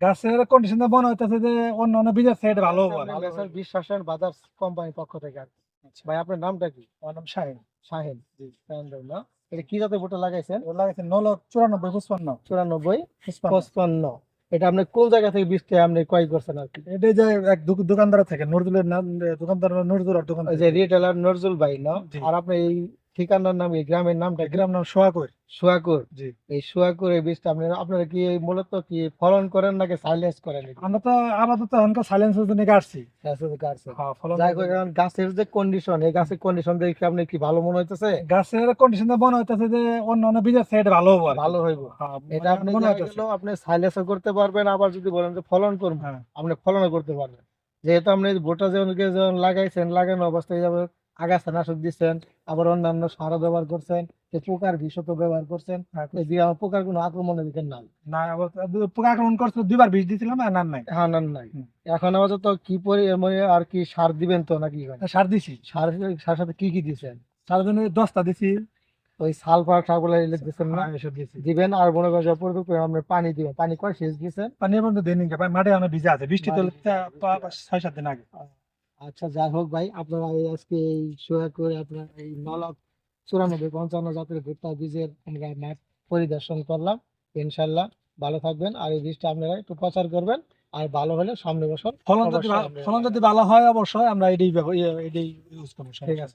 গাছের কন্ডিশন বড় হইতেছে যে অন্য অন্য বীজের সাইড ভালো হবে বিশ্বাসের বাজার কোম্পানির পক্ষ থেকে আর ভাই আপনার নামটা কি? আমার নাম শাহিন। শাহিন। শাহিন না এটা কি জাতের ভুট্টা লাগাইছেন? ও লাগাইছে নল চুরানব্বই পঁচপান্ন। চুরানব্বই পঁচপান্ন। এটা আপনি কোন জায়গা থেকে বীজটা আপনি ক্রয় করছেন আর কি? এটাই যে এক দোক- দোকানদার থেকে নজরুলের নাম দোকানদার নজরুল দোকান যে রিটেলার নজরুল ভাই না? আর আপনি এই ঠিকানার নাম এই গ্রামের নামটা গ্রাম নাম সোহাকর সুয়াকুর জি। এই সুয়াকুর এই বীজটা আপনি আপনারা কি এই মূলত কি ফলন করেন নাকি সাইলেন্স করেন আমরা তো আপাতত এখনকার সাইলেন্সের জন্য কাটছি হ্যাঁ, ফলন যাই হোক এখন গাছের যে কন্ডিশন এই গাছের কন্ডিশন দেখে আপনি কি ভালো মনে হইতেছে? গাছের কন্ডিশন মনে হইতেছে যে অন্য অন্য বীজের সাইড ভালো হবে ভালো হইব। হ্যাঁ, এটা আপনি আপনি সাইলেন্সও করতে পারবেন আবার যদি বলেন যে ফলন করব হ্যাঁ। আপনি ফলনও করতে পারবেন। যেহেতু আপনি ভোটা যেমন লাগাইছেন লাগানো অবস্থায় যাবে আগাছা নাশক দিচ্ছেন আবার অন্যান্য সারও ব্যবহার করছেন পোকার বিষও তো ব্যবহার করছেন হ্যাঁ, পোকার কোনো আক্রমণের দিকে নাই। না পোকা আক্রমণ করছে দুইবার বীজ দিছিলাম আর না নাই। হ্যাঁ না নাই। এখন আপাতত কি পরি মানে আর কি সার দিবেন তো নাকি? সার দিছি। সার সার সাথে কি কি দিচ্ছেন সার জন্য দশটা দিছি। ওই সালফার সাগুলা দিচ্ছেন না? হ্যাঁ, দিবেন আর মনে করেন পর্যাপ্ত আপনি পানি দিবেন। পানি কয় সেচ দিচ্ছেন পানি পর্যন্ত দেনি মাঠে আমার ভিজা আছে। বৃষ্টি তো ছয় সাত দিন আগে। আচ্ছা যাই হোক ভাই আপনারা এই আজকে এই সোয়া করে আপনার এই নলক চুরানব্বই পঞ্চান্ন জাতের ভুট্টা বীজের আমরা মাঠ পরিদর্শন করলাম। ইনশাল্লাহ ভালো থাকবেন আর এই বীজটা আপনারা একটু প্রচার করবেন আর ভালো হলে সামনে বছর ফলন যদি ভালো- ফলন যদি ভালো হয় অবশ্যই আমরা এটাই ইয়ে- এটাই ইউজ করব ঠিক আছে।